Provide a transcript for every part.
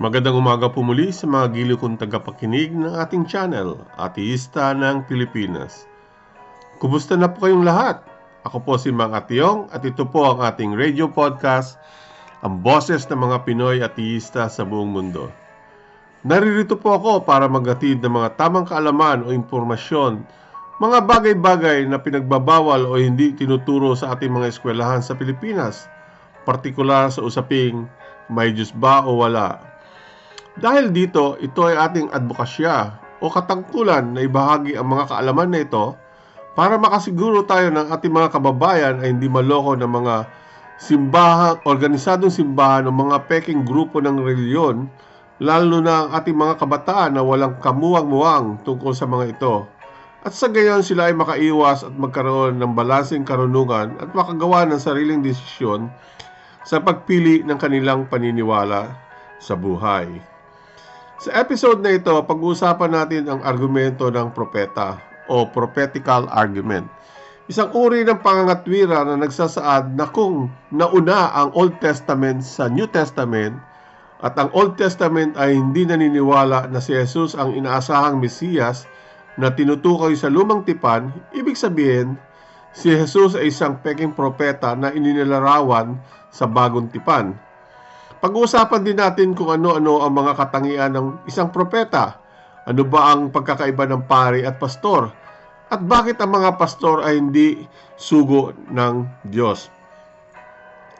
Magandang umaga po muli sa mga giliw kong tagapakinig ng ating channel, Ateista ng Pilipinas. Kumusta na po kayong lahat? Ako po si Mang Ationg at ito po ang ating radio podcast, ang boses ng mga Pinoy ateista sa buong mundo. Naririto po ako para maghatid ng mga tamang kaalaman o impormasyon, mga bagay-bagay na pinagbabawal o hindi tinuturo sa ating mga eskwelahan sa Pilipinas, partikular sa usaping may Diyos ba o wala. Dahil dito, ito ay ating advokasya o katangkulan na ibahagi ang mga kaalaman na ito para makasiguro tayo ng ating mga kababayan ay hindi maloko ng mga simbahan, organisadong simbahan o mga peking grupo ng reliyon, lalo na ang ating mga kabataan na walang kamuwang-muwang tungkol sa mga ito. At sa gayon sila ay makaiwas at magkaroon ng balanseng karunungan at makagawa ng sariling desisyon sa pagpili ng kanilang paniniwala sa buhay. Sa episode na ito, pag-uusapan natin ang argumento ng propeta o prophetical argument. Isang uri ng pangangatwira na nagsasaad na kung nauna ang Old Testament sa New Testament at ang Old Testament ay hindi naniniwala na si Jesus ang inaasahang Mesiyas na tinutukoy sa lumang tipan, ibig sabihin, si Jesus ay isang peking propeta na ininilarawan sa bagong tipan. Pag-uusapan din natin kung ano-ano ang mga katangian ng isang propeta. Ano ba ang pagkakaiba ng pari at pastor? At bakit ang mga pastor ay hindi sugo ng Diyos?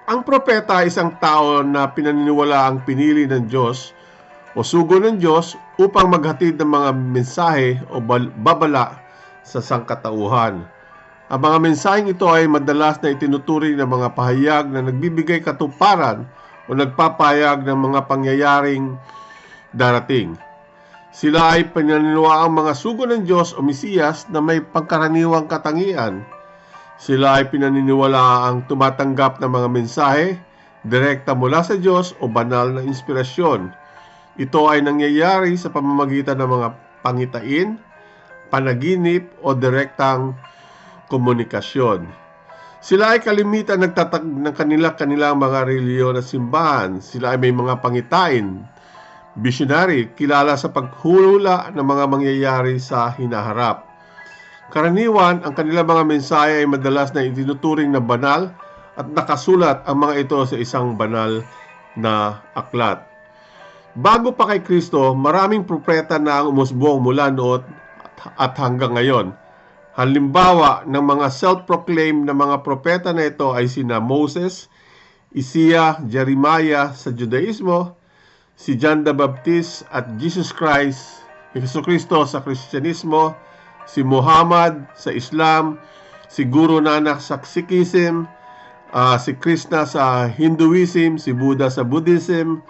Ang propeta ay isang tao na pinaniniwala ang pinili ng Diyos o sugo ng Diyos upang maghatid ng mga mensahe o babala sa sangkatauhan. Ang mga mensaheng ito ay madalas na itinuturing ng mga pahayag na nagbibigay katuparan o nagpapayag ng mga pangyayaring darating. Sila ay pinaniniwaang mga sugo ng Diyos o Mesiyas na may pangkaraniwang katangian. Sila ay pinaniniwala ang tumatanggap ng mga mensahe, direkta mula sa Diyos o banal na inspirasyon. Ito ay nangyayari sa pamamagitan ng mga pangitain, panaginip o direktang komunikasyon. Sila ay kalimitan nagtatag ng kanila kanilang mga reliyon at simbahan. Sila ay may mga pangitain, visionary, kilala sa paghula ng mga mangyayari sa hinaharap. Karaniwan, ang kanilang mga mensahe ay madalas na itinuturing na banal at nakasulat ang mga ito sa isang banal na aklat. Bago pa kay Kristo, maraming propeta na ang umusbong mula noon at hanggang ngayon. Halimbawa ng mga self-proclaimed na mga propeta na ito ay sina Moses, Isaiah, Jeremiah sa Judaismo, si John the Baptist at Jesus Christ, Yesu Kristo sa Kristyanismo, si Muhammad sa Islam, si Guru Nanak sa Sikhism, uh, si Krishna sa Hinduism, si Buddha sa Buddhism,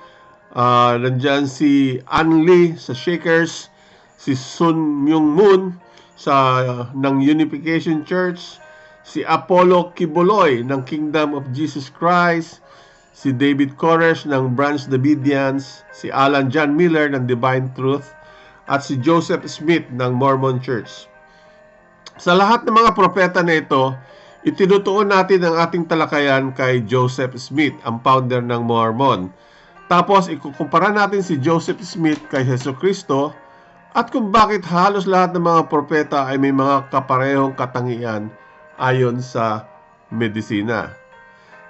uh, nandyan si Anli sa Shakers, si Sun Myung Moon sa uh, ng Unification Church, si Apollo Kibuloy ng Kingdom of Jesus Christ, si David Koresh ng Branch Davidians, si Alan John Miller ng Divine Truth, at si Joseph Smith ng Mormon Church. Sa lahat ng mga propeta na ito, itinutuon natin ang ating talakayan kay Joseph Smith, ang founder ng Mormon. Tapos ikukumpara natin si Joseph Smith kay Heso Kristo at kung bakit halos lahat ng mga propeta ay may mga kaparehong katangian ayon sa medisina.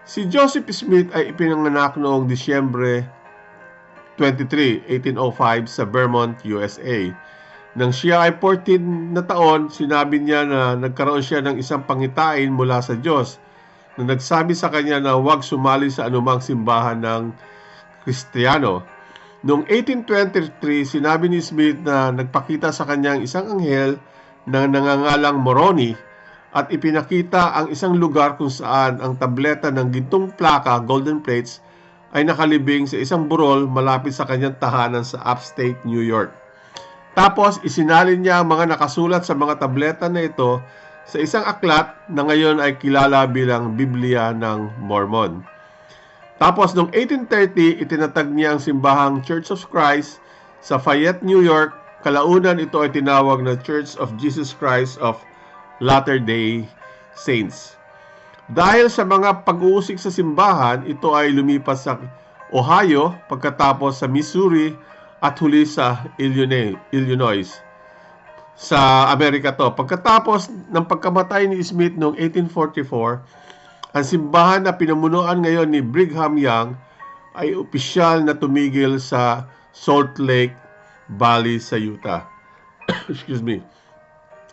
Si Joseph Smith ay ipinanganak noong Disyembre 23, 1805 sa Vermont, USA. Nang siya ay 14 na taon, sinabi niya na nagkaroon siya ng isang pangitain mula sa Diyos na nagsabi sa kanya na huwag sumali sa anumang simbahan ng Kristiyano Noong 1823, sinabi ni Smith na nagpakita sa kanyang isang anghel na nangangalang Moroni at ipinakita ang isang lugar kung saan ang tableta ng gintong plaka, golden plates, ay nakalibing sa isang burol malapit sa kanyang tahanan sa upstate New York. Tapos isinalin niya ang mga nakasulat sa mga tableta na ito sa isang aklat na ngayon ay kilala bilang Biblia ng Mormon. Tapos noong 1830, itinatag niya ang simbahang Church of Christ sa Fayette, New York. Kalaunan ito ay tinawag na Church of Jesus Christ of Latter-day Saints. Dahil sa mga pag-uusik sa simbahan, ito ay lumipas sa Ohio, pagkatapos sa Missouri at huli sa Illinois. Sa Amerika to. Pagkatapos ng pagkamatay ni Smith noong 1844, ang simbahan na pinamunuan ngayon ni Brigham Young ay opisyal na tumigil sa Salt Lake Valley sa Utah. Excuse me.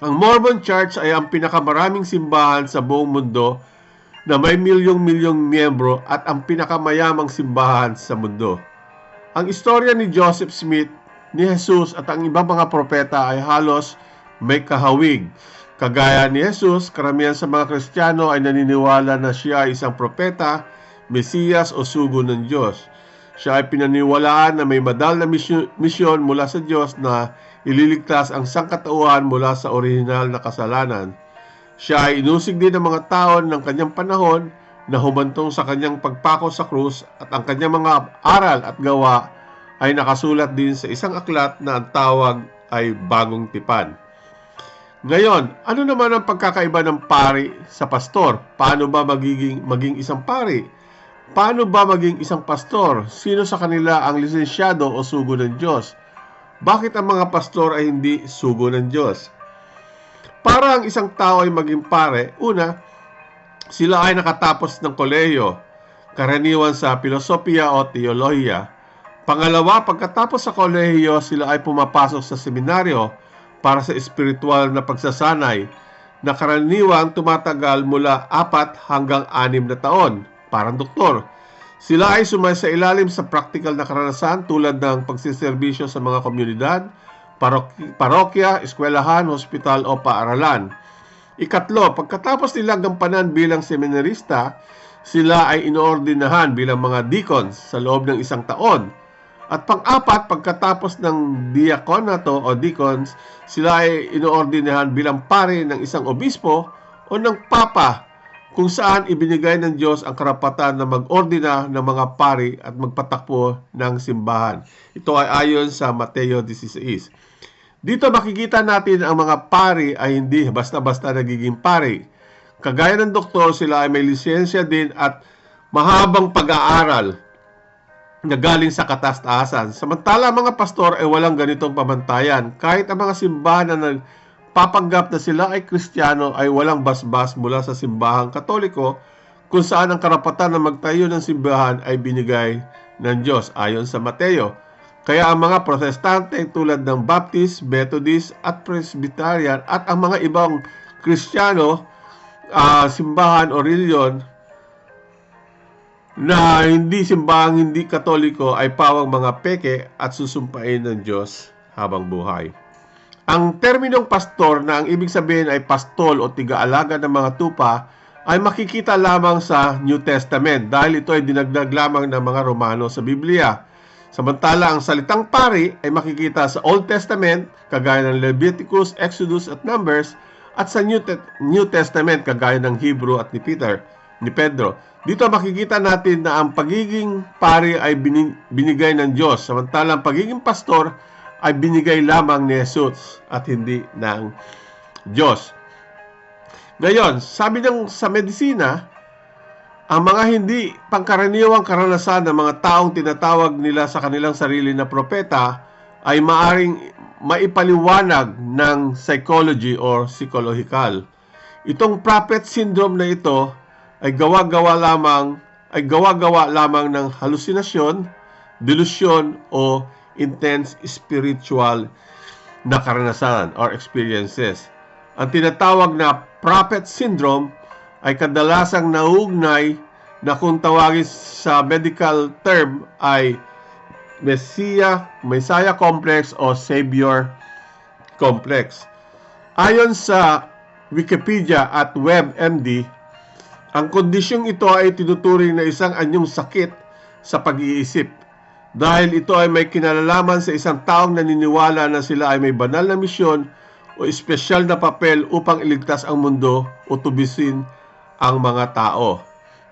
Ang Mormon Church ay ang pinakamaraming simbahan sa buong mundo na may milyong-milyong miyembro at ang pinakamayamang simbahan sa mundo. Ang istorya ni Joseph Smith, ni Jesus at ang ibang mga propeta ay halos may kahawig. Kagaya ni Jesus, karamihan sa mga Kristiyano ay naniniwala na siya ay isang propeta, Mesiyas o sugo ng Diyos. Siya ay pinaniwalaan na may madal na misyon, mula sa Diyos na ililigtas ang sangkatauhan mula sa orihinal na kasalanan. Siya ay inusig din ng mga taon ng kanyang panahon na humantong sa kanyang pagpako sa krus at ang kanyang mga aral at gawa ay nakasulat din sa isang aklat na ang tawag ay Bagong Tipan. Ngayon, ano naman ang pagkakaiba ng pari sa pastor? Paano ba magiging maging isang pari? Paano ba maging isang pastor? Sino sa kanila ang lisensyado o sugo ng Diyos? Bakit ang mga pastor ay hindi sugo ng Diyos? Para ang isang tao ay maging pare, una, sila ay nakatapos ng kolehiyo, karaniwan sa filosofiya o teolohiya. Pangalawa, pagkatapos sa kolehiyo, sila ay pumapasok sa seminaryo para sa espiritual na pagsasanay na karaniwang tumatagal mula apat hanggang anim na taon, parang doktor. Sila ay sumay sa ilalim sa practical na karanasan tulad ng pagsiservisyo sa mga komunidad, parok- parokya, eskwelahan, hospital o paaralan. Ikatlo, pagkatapos nila gampanan bilang seminarista, sila ay inoordinahan bilang mga deacons sa loob ng isang taon. At pang-apat, pagkatapos ng diakonato o deacons, sila ay inoordinahan bilang pare ng isang obispo o ng papa kung saan ibinigay ng Diyos ang karapatan na mag-ordina ng mga pari at magpatakbo ng simbahan. Ito ay ayon sa Mateo 16. Dito makikita natin ang mga pari ay hindi basta-basta nagiging pari. Kagaya ng doktor, sila ay may lisensya din at mahabang pag-aaral na galing sa katastasan. Samantala mga pastor ay walang ganitong pamantayan. Kahit ang mga simbahan na nagpapanggap na sila ay kristyano ay walang basbas mula sa simbahang katoliko kung saan ang karapatan na magtayo ng simbahan ay binigay ng Diyos ayon sa Mateo. Kaya ang mga protestante tulad ng Baptist, Methodist at Presbyterian at ang mga ibang kristyano, ah, simbahan o reliyon na hindi simbahang hindi katoliko ay pawang mga peke at susumpain ng Diyos habang buhay. Ang terminong pastor na ang ibig sabihin ay pastol o tiga-alaga ng mga tupa ay makikita lamang sa New Testament dahil ito ay dinagdag lamang ng mga Romano sa Biblia. Samantala, ang salitang pari ay makikita sa Old Testament kagaya ng Leviticus, Exodus at Numbers at sa New, Te- New Testament kagaya ng Hebrew at ni Peter, ni Pedro. Dito makikita natin na ang pagiging pari ay bini- binigay ng Diyos, samantala ang pagiging pastor ay binigay lamang ni Jesus at hindi ng Diyos. Ngayon, sabi ng sa medisina, ang mga hindi pangkaraniwang karanasan ng mga taong tinatawag nila sa kanilang sarili na propeta ay maaring maipaliwanag ng psychology or psychological. Itong prophet syndrome na ito ay gawa-gawa lamang ay gawa-gawa lamang ng halusinasyon, delusyon o intense spiritual na karanasan or experiences. Ang tinatawag na prophet syndrome ay kadalasang nauugnay na kung tawagin sa medical term ay Messiah, Messiah complex o Savior complex. Ayon sa Wikipedia at WebMD, ang kondisyong ito ay tinuturing na isang anyong sakit sa pag-iisip dahil ito ay may kinalalaman sa isang taong naniniwala na sila ay may banal na misyon o espesyal na papel upang iligtas ang mundo o tubisin ang mga tao.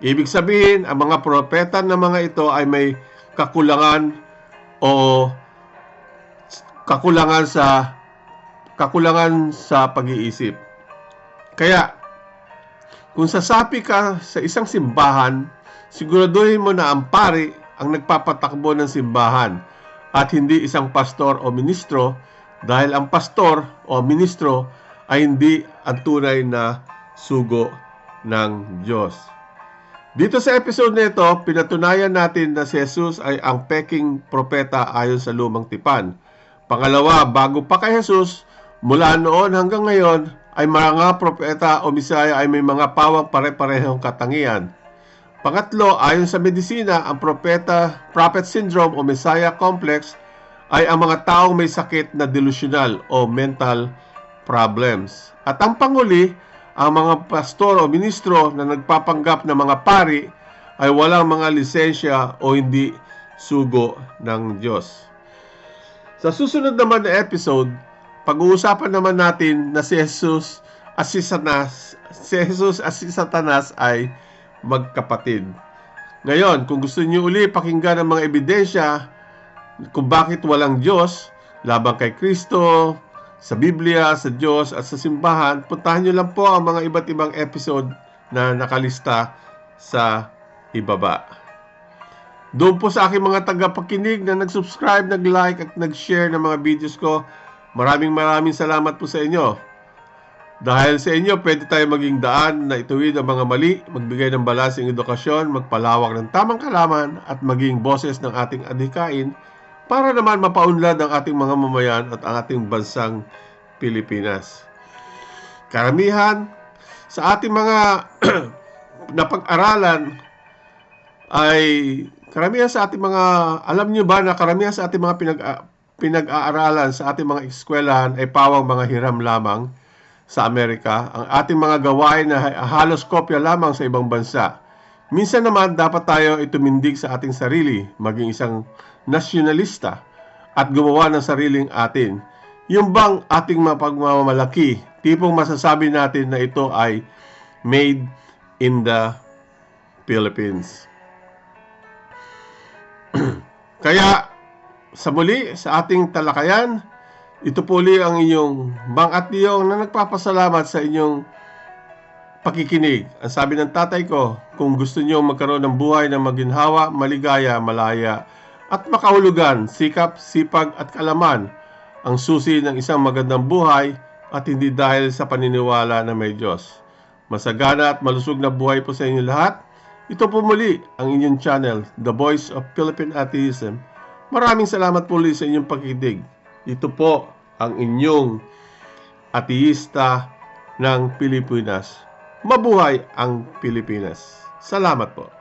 Ibig sabihin, ang mga propeta na mga ito ay may kakulangan o kakulangan sa kakulangan sa pag-iisip. Kaya kung sasapi ka sa isang simbahan, siguraduhin mo na ang pari ang nagpapatakbo ng simbahan at hindi isang pastor o ministro dahil ang pastor o ministro ay hindi ang tunay na sugo ng Diyos. Dito sa episode na ito, pinatunayan natin na si Jesus ay ang peking propeta ayon sa lumang tipan. Pangalawa, bago pa kay Jesus, mula noon hanggang ngayon, ay mga propeta o misaya ay may mga pawang pare-parehong katangian. Pangatlo, ayon sa medisina, ang propeta, prophet syndrome o messiah complex ay ang mga taong may sakit na delusional o mental problems. At ang panguli, ang mga pastor o ministro na nagpapanggap ng mga pari ay walang mga lisensya o hindi sugo ng Diyos. Sa susunod naman na episode, pag-uusapan naman natin na si Jesus at si Satanas, si Jesus at si Satanas ay magkapatid. Ngayon, kung gusto niyo uli pakinggan ang mga ebidensya kung bakit walang Diyos labang kay Kristo, sa Biblia, sa Diyos at sa simbahan, puntahan nyo lang po ang mga iba't ibang episode na nakalista sa ibaba. Doon po sa aking mga tagapakinig na nag-subscribe, nag-like at nag-share ng mga videos ko, maraming maraming salamat po sa inyo. Dahil sa inyo, pwede tayo maging daan na ituwid ang mga mali, magbigay ng balasing edukasyon, magpalawak ng tamang kalaman at maging boses ng ating adhikain para naman mapaunlad ang ating mga mamayan at ang ating bansang Pilipinas. Karamihan sa ating mga napag-aralan ay karamihan sa ating mga alam niyo ba na karamihan sa ating mga pinag pinag-aaralan sa ating mga eskwelahan ay pawang mga hiram lamang sa Amerika. Ang ating mga gawain na halos kopya lamang sa ibang bansa. Minsan naman dapat tayo itumindig sa ating sarili, maging isang nasyonalista at gumawa ng sariling atin. Yung bang ating mapagmamalaki, tipong masasabi natin na ito ay made in the Philippines. Kaya sa muli, sa ating talakayan, ito po uli ang inyong Bang at Diyong na nagpapasalamat sa inyong pakikinig. Ang sabi ng tatay ko, kung gusto niyo magkaroon ng buhay na maginhawa, maligaya, malaya, at makahulugan, sikap, sipag at kalaman ang susi ng isang magandang buhay at hindi dahil sa paniniwala na may Diyos. Masagana at malusog na buhay po sa inyo lahat. Ito po muli ang inyong channel, The Voice of Philippine Atheism. Maraming salamat po sa inyong pakikinig. Ito po ang inyong ateista ng Pilipinas. Mabuhay ang Pilipinas. Salamat po.